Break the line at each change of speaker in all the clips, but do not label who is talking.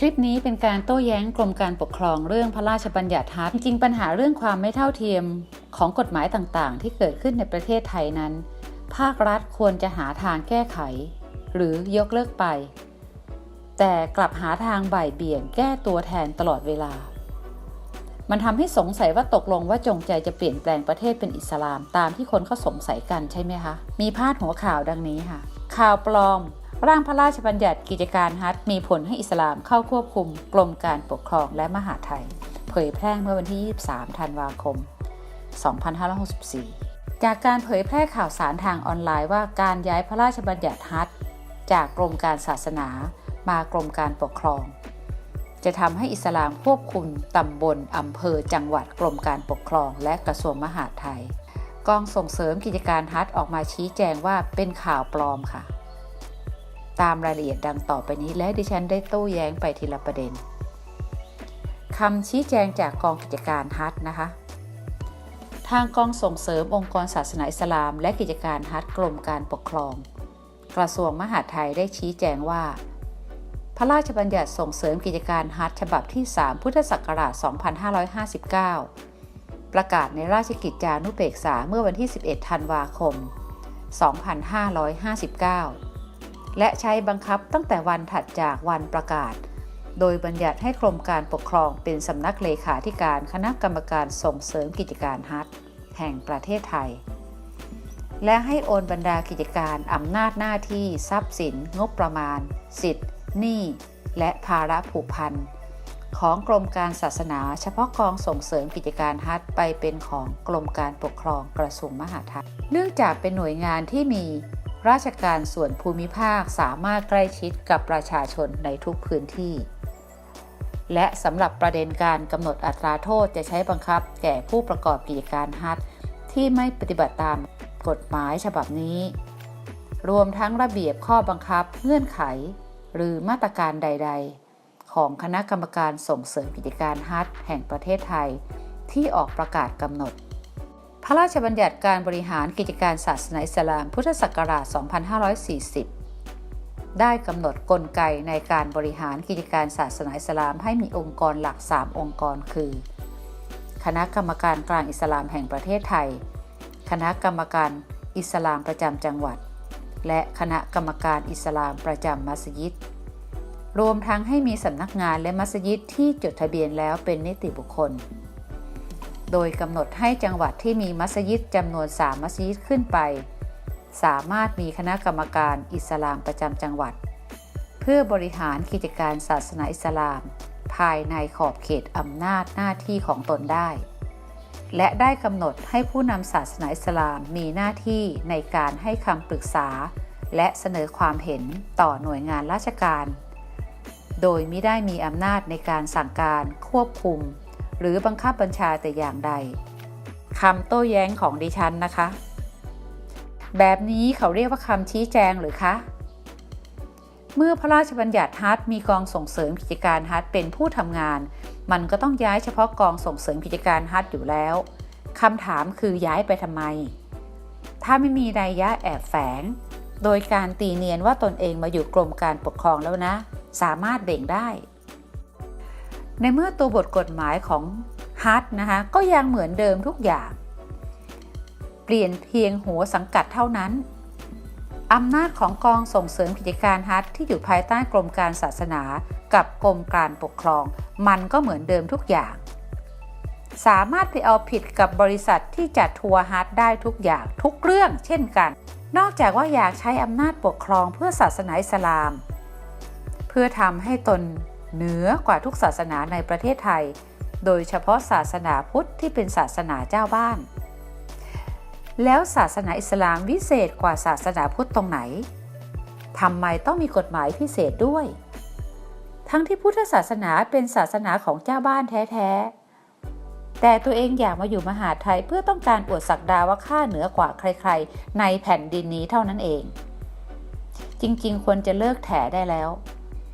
คลิปนี้เป็นการโต้แย้งกรมการปกครองเรื่องพระราชบัญญัติฮัตจริงปัญหาเรื่องความไม่เท่าเทียมของกฎหมายต่างๆ ที่เกิดขึ้นในประเทศไทยนั้น ภาครัฐควรจะหาทางแก้ไข หรือยกเลิกไป แต่กลับหาทางบ่ายเบี่ยงแก้ตัวแทนตลอดเวลา มันทำให้สงสัยว่าตกลงว่าจงใจจะเปลี่ยนแปลงประเทศเป็นอิสลามตามที่คนเขาสงสัยกันใช่ไหมคะ มีพาดหัวข่าวดังนี้ค่ะ ข่าวปลอม ร่างพระราชบัญญัติกิจการฮัทมีผลให้อิสลามเข้าควบคุมกรมการปกครองและมหาดไทย เผยแพร่เมื่อวันที่ 23 ธันวาคม 2564 จากการเผยแพร่ข่าวสารทางออนไลน์ว่าการย้ายพระราชบัญญัติฮัทจากกรมการศาสนามากรมการปกครอง จะทำให้อิสลามควบคุมตำบลอำเภอจังหวัดกรมการปกครองและกระทรวงมหาดไทย กองส่งเสริมกิจการฮัทออกมาชี้แจงว่าเป็นข่าวปลอมค่ะ ตามรายละเอียดดังต่อไปนี้และดิฉันได้โต้แย้งไปทีละประเด็นคำชี้แจงจากกองกิจการฮัทนะคะ ทางกองส่งเสริมองค์กรศาสนาอิสลาม และกิจการฮัทกรมการปกครอง กระทรวงมหาดไทยได้ชี้แจงว่า พระราชบัญญัติส่งเสริมกิจการฮัทฉบับที่ 3 พุทธศักราช 2559 ประกาศในราชกิจจานุเบกษาเมื่อวันที่ 11 ธันวาคม 2559 และใช้บังคับตั้งแต่วันถัดจากวันประกาศ โดยบัญญัติให้กรมการปกครองเป็นสำนักเลขาธิการคณะกรรมการส่งเสริมกิจการฮัทแห่งประเทศไทย และให้โอนบรรดากิจการอำนาจหน้าที่ทรัพย์สิน งบประมาณ สิทธิ์หนี้และภาระผูกพันของกรมการศาสนาเฉพาะกองส่งเสริมกิจการฮัทไปเป็นของกรมการปกครองกระทรวงมหาดไทย เนื่องจากเป็นหน่วยงานที่มี ราชการส่วนภูมิภาคสามารถใกล้ชิดกับประชาชนในทุกพื้นที่ และสำหรับประเด็นการกำหนดอัตราโทษจะใช้บังคับแก่ผู้ประกอบกิจการฮัทที่ไม่ปฏิบัติตามกฎหมายฉบับนี้ รวมทั้งระเบียบข้อบังคับเงื่อนไข หรือมาตรการใด ๆ ของคณะกรรมการส่งเสริมกิจการฮัทแห่งประเทศไทย ที่ออกประกาศกำหนด พระราชบัญญัติการบริหารกิจการศาสนาอิสลามพุทธศักราช 2540 ได้กำหนดกลไกในการบริหารกิจการศาสนาอิสลามให้มีองค์กรหลัก 3 องค์กร คือ คณะกรรมการกลางอิสลามแห่งประเทศไทย คณะกรรมการอิสลามประจำจังหวัด และคณะกรรมการอิสลามประจำมัสยิด รวมทั้งให้มีสำนักงานและมัสยิดที่จดทะเบียนแล้วเป็นนิติบุคคล โดยกำหนดให้จังหวัดที่มีมัสยิดจำนวน 3 มัสยิดขึ้นไป สามารถมีคณะกรรมการอิสลามประจำจังหวัด เพื่อบริหารกิจการศาสนาอิสลาม ภายในขอบเขตอำนาจหน้าที่ของตนได้ และได้กำหนดให้ผู้นำศาสนาอิสลามมีหน้าที่ในการให้คำปรึกษา และเสนอความเห็นต่อหน่วยงานราชการ โดยไม่ได้มีอำนาจในการสั่งการควบคุม หรือบังคับบัญชาแต่อย่างใดคำโต้แย้งของดิฉันนะคะ แบบนี้เขาเรียกว่าคำชี้แจงหรือคะ เมื่อพระราชบัญญัติฮัทมีกองส่งเสริมกิจการฮัทเป็นผู้ทำงาน มันก็ต้องย้ายเฉพาะกองส่งเสริมกิจการฮัทอยู่แล้วคำถามคือย้ายไปทำไม ถ้าไม่มีนัยยะแอบแฝง โดยการตีเนียนว่าตนเองมาอยู่กรมการปกครองแล้วนะ สามารถเบ่งได้ ในเมื่อตัวบทกฎหมายของฮัทนะคะก็ยังเหมือนเดิมทุกอย่าง เปลี่ยนเพียงหัวสังกัดเท่านั้นอำนาจของกองส่งเสริมกิจการฮัทที่อยู่ภายใต้กรมการศาสนากับกรมการปกครอง มันก็เหมือนเดิมทุกอย่าง สามารถไปเอาผิดกับบริษัทที่จัดทัวร์ฮัทได้ทุกอย่างทุกเรื่องเช่นกัน นอกจากว่าอยากใช้อำนาจปกครองเพื่อศาสนาอิสลาม เพื่อทำให้ตน เหนือกว่าทุกศาสนาในประเทศไทย โดยเฉพาะศาสนาพุทธที่เป็นศาสนาเจ้าบ้าน แล้วศาสนาอิสลามวิเศษกว่าศาสนาพุทธตรงไหนทำไมต้องมีกฎหมายพิเศษด้วย ทั้งที่พุทธศาสนาเป็นศาสนาของเจ้าบ้านแท้ๆ แต่ตัวเองอยากมาอยู่มหาไทยเพื่อต้องการอวดศักดาว่าข้าเหนือกว่าใครๆ ในแผ่นดินนี้เท่านั้นเอง จริงๆ ควรจะเลิกแถได้แล้ว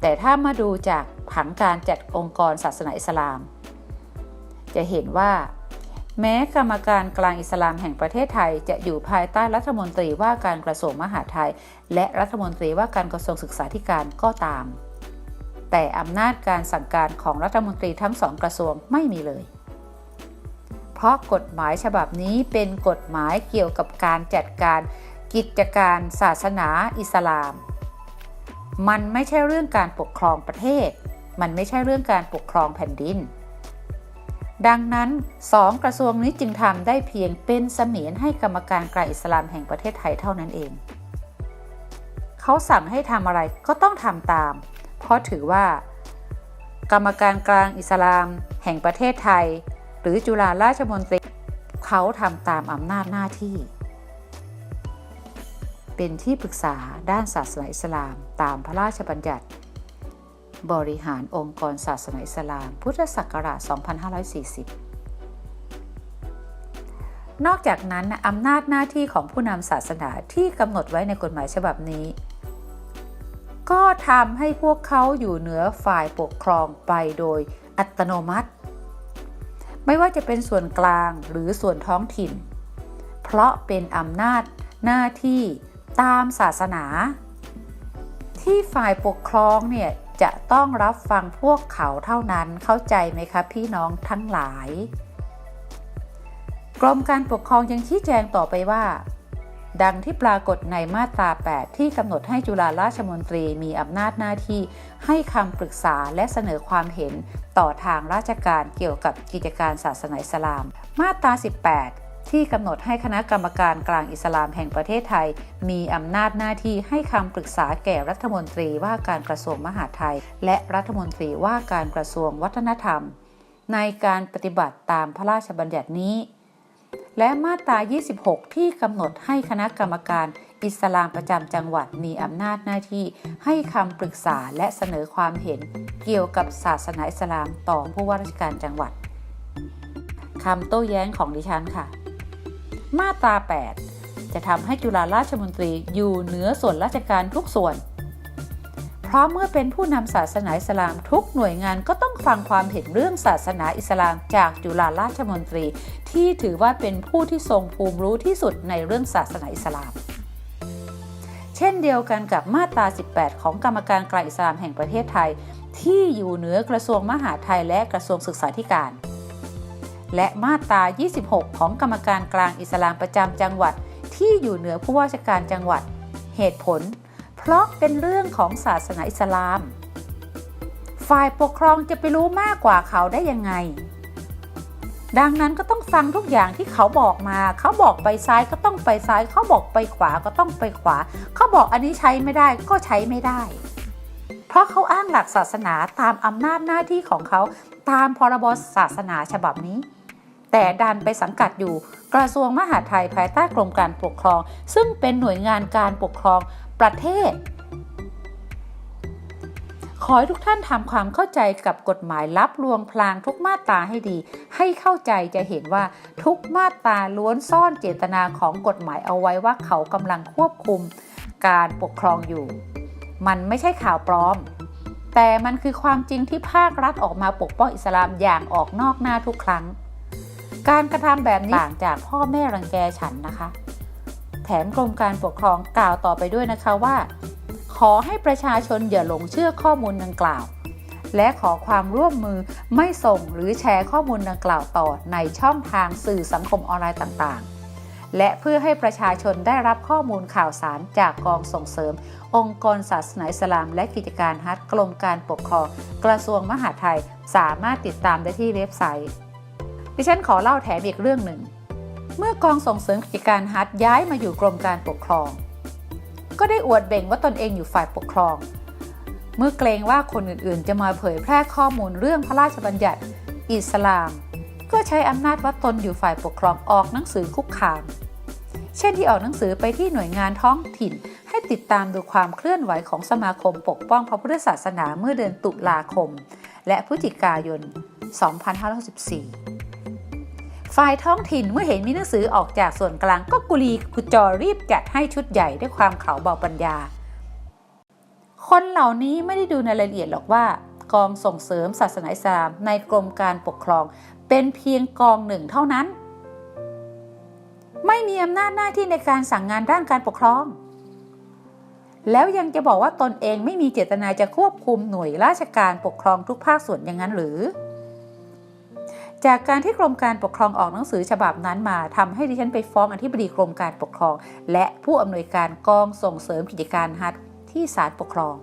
แต่ถ้ามาดูจากผังการจัดองค์กรศาสนาอิสลาม จะเห็นว่า แม้กรรมการกลางอิสลามแห่งประเทศไทย จะอยู่ภายใต้รัฐมนตรีว่าการกระทรวงมหาดไทย และรัฐมนตรีว่าการกระทรวงศึกษาธิการก็ตาม แต่อำนาจการสั่งการของรัฐมนตรีทั้งสองกระทรวงไม่มีเลย เพราะกฎหมายฉบับนี้เป็นกฎหมายเกี่ยวกับการจัดการกิจการศาสนาอิสลาม มันไม่ใช่เรื่องการปกครองประเทศ มันไม่ใช่เรื่องการปกครองแผ่นดิน ดังนั้นสองกระทรวงนี้จึงทำได้เพียงเป็นเสมียนให้กรรมการกลางอิสลามแห่งประเทศไทยเท่านั้นเอง เขาสั่งให้ทำอะไรก็ต้องทำตาม เพราะถือว่า กรรมการกลางอิสลาม แห่งประเทศไทย หรือจุฬาราชมนตรีเขาทำตามอำนาจหน้าที่ เป็นที่ปรึกษาด้านศาสนาอิสลาม ตามพระราชบัญญัติ บริหารองค์กรศาสนาอิสลาม พุทธศักราช 2540 นอกจากนั้นอำนาจหน้าที่ของผู้นำศาสนาที่กำหนดไว้ในกฎหมายฉบับนี้ ก็ทำให้พวกเขาอยู่เหนือฝ่ายปกครองไปโดยอัตโนมัติ ไม่ว่าจะเป็นส่วนกลางหรือส่วนท้องถิ่น เพราะเป็นอำนาจหน้าที่ ตามศาสนา ที่ฝ่ายปกครองเนี่ยจะต้องรับฟังพวกเขาเท่านั้นเข้าใจไหมคะพี่น้องทั้งหลาย กรมการปกครองยังชี้แจงต่อไปว่า ดังที่ปรากฏในมาตรา 8 ที่กำหนดให้จุฬาราชมนตรีมีอำนาจหน้าที่ให้คำปรึกษาและเสนอความเห็นต่อทางราชการเกี่ยวกับกิจการศาสนาอิสลาม มาตรา 18 ที่กำหนดให้คณะกรรมการกลางอิสลามแห่งประเทศไทย มีอำนาจหน้าที่ให้คำปรึกษาแก่รัฐมนตรีว่าการกระทรวงมหาดไทย และรัฐมนตรีว่าการกระทรวงวัฒนธรรม ในการปฏิบัติตามพระราชบัญญัตินี้ และมาตรา 26 ที่กำหนดให้คณะกรรมการอิสลามประจำจังหวัดมีอำนาจหน้าที่ให้คำปรึกษาและเสนอความเห็นเกี่ยวกับศาสนาอิสลามต่อผู้ว่าราชการจังหวัดคำโต้แย้งของดิฉันค่ะ มาตรา 8 จะทำให้จุฬาราชมนตรีอยู่เหนือส่วนราชการทุกส่วน เพราะเมื่อเป็นผู้นำศาสนาอิสลามทุกหน่วยงานก็ต้องฟังความเห็นเรื่องศาสนาอิสลามจากจุฬาราชมนตรี ที่ถือว่าเป็นผู้ที่ทรงภูมิรู้ที่สุดในเรื่องศาสนาอิสลามเช่นเดียวกันกับมาตรา 18 ของกรรมการกลาอิสลามแห่งประเทศไทย ที่อยู่เหนือกระทรวงมหาดไทยและกระทรวงศึกษาธิการ และมาตรา 26 ของกรรมการกลางอิสลามประจำจังหวัด ที่อยู่เหนือผู้ว่าราชการจังหวัด เหตุผล เพราะเป็นเรื่องของศาสนาอิสลาม ฝ่ายปกครองจะไปรู้มากกว่าเขาได้ยังไง ดังนั้นก็ต้องฟังทุกอย่างที่เขาบอกมา เขาบอกไปซ้ายก็ต้องไปซ้าย เขาบอกไปขวาก็ต้องไปขวา เขาบอกอันนี้ใช้ไม่ได้ก็ใช้ไม่ได้ เพราะเขาอ้างหลักศาสนาตามอำนาจหน้าที่ของเขาตามพรบศาสนาฉบับนี้ แต่ดันไปสังกัดอยู่ กระทรวงมหาดไทยภายใต้กรมการปกครอง ซึ่งเป็นหน่วยงานการปกครองประเทศ ขอให้ทุกท่านทำความเข้าใจกับกฎหมายรับลวงพลางทุกมาตราให้ดี ให้เข้าใจจะเห็นว่าทุกมาตราล้วนซ่อนเจตนาของกฎหมายเอาไว้ว่าเขากำลังควบคุมการปกครองอยู่ มันไม่ใช่ข่าวปลอม แต่มันคือความจริงที่ภาครัฐออกมาปกป้องอิสลามอย่างออกนอกหน้าทุกครั้ง การกระทำแบบนี้ต่างจากพ่อแม่รังแกฉันนะคะ แถมกรมการปกครองกล่าวต่อไปด้วยนะคะว่า ขอให้ประชาชนอย่าหลงเชื่อข้อมูลดังกล่าว และขอความร่วมมือไม่ส่งหรือแชร์ข้อมูลดังกล่าวต่อในช่องทางสื่อสังคมออนไลน์ต่างๆ และเพื่อให้ประชาชนได้รับข้อมูลข่าวสารจากกองส่งเสริม องค์กรศาสนาอิสลาม และกิจการฮัทกรมการปกครองกระทรวงมหาดไทย สามารถติดตามได้ที่เว็บไซต์ ดิฉันขอเล่าแถมอีกเรื่องหนึ่ง เมื่อกองส่งเสริมกิจการฮัทย้ายมาอยู่กรมการปกครอง ก็ได้อวดเบ่งว่าตนเองอยู่ฝ่ายปกครอง เมื่อเกรงว่าคนอื่นๆ จะมาเผยแพร่ข้อมูลเรื่องพระราชบัญญัติ อิสลาม ก็ใช้อำนาจว่าตนอยู่ฝ่ายปกครองออกหนังสือคุกคาม เช่นที่ออกหนังสือไปที่หน่วยงานท้องถิ่นให้ติดตามดูความเคลื่อนไหวของสมาคมปกป้องพระพุทธศาสนาเมื่อเดือนตุลาคม และพฤศจิกายน 2564 ฝ่ายท้องถิ่นเมื่อเห็นมีหนังสือออกจากส่วนกลางก็กุลีกุจอรีบจัดให้ชุดใหญ่ด้วยความเขาเบาปัญญา คนเหล่านี้ไม่ได้ดูในรายละเอียดหรอกว่ากองส่งเสริมศาสนาอิสลามในกรมการปกครอง เป็นเพียงกองหนึ่งเท่านั้น ไม่มีอำนาจหน้าที่ในการสั่งงานด้านการปกครอง แล้วยังจะบอกว่าตนเองไม่มีเจตนาจะควบคุมหน่วยราชการปกครองทุกภาคส่วนอย่างนั้นหรือ จากการที่กรมการปกครองออกหนังสือฉบับนั้นมาทำให้ดิฉันไปฟ้องอธิบดีกรมการปกครอง และผู้อำนวยการกองส่งเสริมกิจการฮัทที่ศาลปกครอง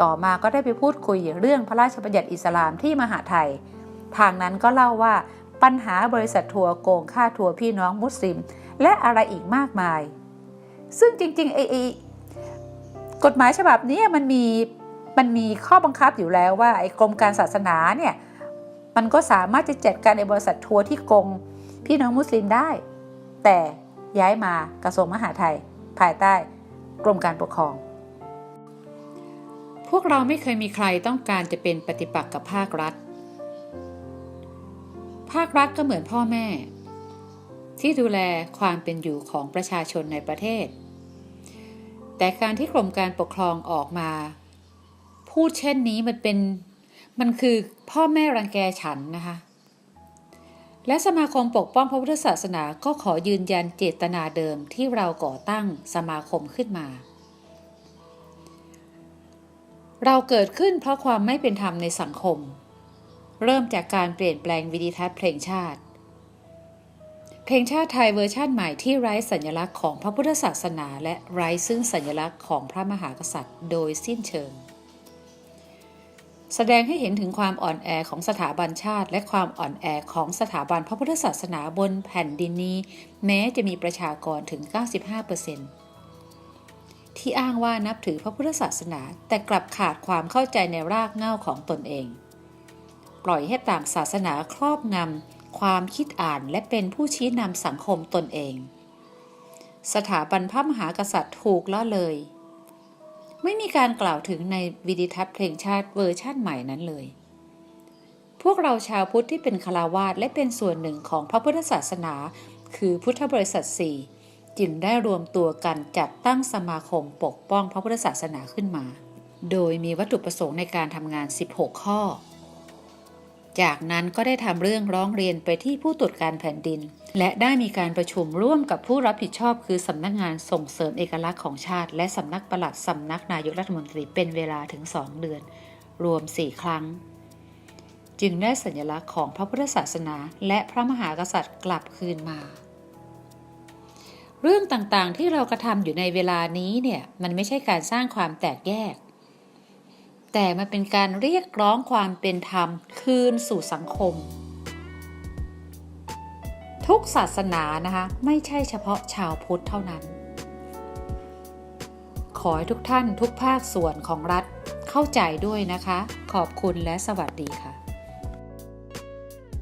ต่อมาก็ได้ไปพูดคุยเรื่องพระราชบัญญัติอิสลามที่มหาไทย ทางนั้นก็เล่าว่าปัญหาบริษัททัวร์โกงค่าทัวร์พี่น้องมุสลิม และอะไรอีกมากมาย ซึ่งจริงๆไอ้ไอ้กฎหมายฉบับนี้มันมีมันมีข้อบังคับอยู่แล้วว่าไอ้กรมการศาสนาเนี่ย มันก็สามารถจะจัดการในบริษัททัวร์ที่โกงพี่น้องมุสลิมได้ แต่ย้ายมากระทรวงมหาดไทย ภายใต้กรมการปกครอง พวกเราไม่เคยมีใครต้องการจะเป็นปฏิปักษ์กับภาครัฐ ภาครัฐก็เหมือนพ่อแม่ ที่ดูแลความเป็นอยู่ของประชาชนในประเทศ แต่การที่กรมการปกครองออกมา พูดเช่นนี้มันเป็น มันคือพ่อแม่รังแกฉันนะคะ และสมาคมปกป้องพระพุทธศาสนาก็ขอยืนยันเจตนาเดิมที่เราก่อตั้งสมาคมขึ้นมา เราเกิดขึ้นเพราะความไม่เป็นธรรมในสังคม เริ่มจากการเปลี่ยนแปลงวิดีทัศน์เพลงชาติ เพลงชาติไทยเวอร์ชั่นใหม่ที่ไร้สัญลักษณ์ของพระพุทธศาสนา และไร้ซึ่งสัญลักษณ์ของพระมหากษัตริย์ โดยสิ้นเชิง แสดงให้เห็นถึงความอ่อนแอของสถาบันชาติ และความอ่อนแอของสถาบันพระพุทธศาสนาบนแผ่นดินนี้ แม้จะมีประชากรถึง 95%ที่อ้างว่านับถือพระพุทธศาสนา แต่กลับขาดความเข้าใจในรากเหง้าของตนเอง ปล่อยให้ต่างศาสนาครอบงำความคิดอ่านและเป็นผู้ชี้นำสังคมตนเอง สถาบันพระมหากษัตริย์ถูกละเลย ไม่มีการกล่าวถึงในวิดิทัศน์เพลงชาติเวอร์ชั่นใหม่นั้นเลย พวกเราชาวพุทธที่เป็นคาราวาสและเป็นส่วนหนึ่งของพระพุทธศาสนา คือพุทธบริษัทสี่จึงได้รวมตัวกันจัดตั้งสมาคมปกป้องพระพุทธศาสนาขึ้นมา โดยมีวัตถุประสงค์ในการทำงาน 16 ข้อ จากนั้นก็ได้ทำเรื่องร้องเรียนไปที่ผู้ตรวจการแผ่นดิน และได้มีการประชุมร่วมกับผู้รับผิดชอบ คือสำนักงานส่งเสริมเอกลักษณ์ของชาติ และสำนักปลัดสำนักนายกรัฐมนตรีเป็นเวลาถึง2เดือน รวม4ครั้ง จึงได้สัญลักษณ์ของพระพุทธศาสนา และพระมหากษัตริย์กลับคืนมาเรื่องต่างๆที่เรากระทำอยู่ในเวลานี้เนี่ยมันไม่ใช่การสร้างความแตกแยก แต่มันเป็นการเรียกร้องความเป็นธรรมคืนสู่สังคม ทุกศาสนานะคะ ไม่ใช่เฉพาะชาวพุทธเท่านั้น ขอให้ทุกท่านทุกภาคส่วนของรัฐเข้าใจด้วยนะคะ ขอบคุณและสวัสดีค่ะ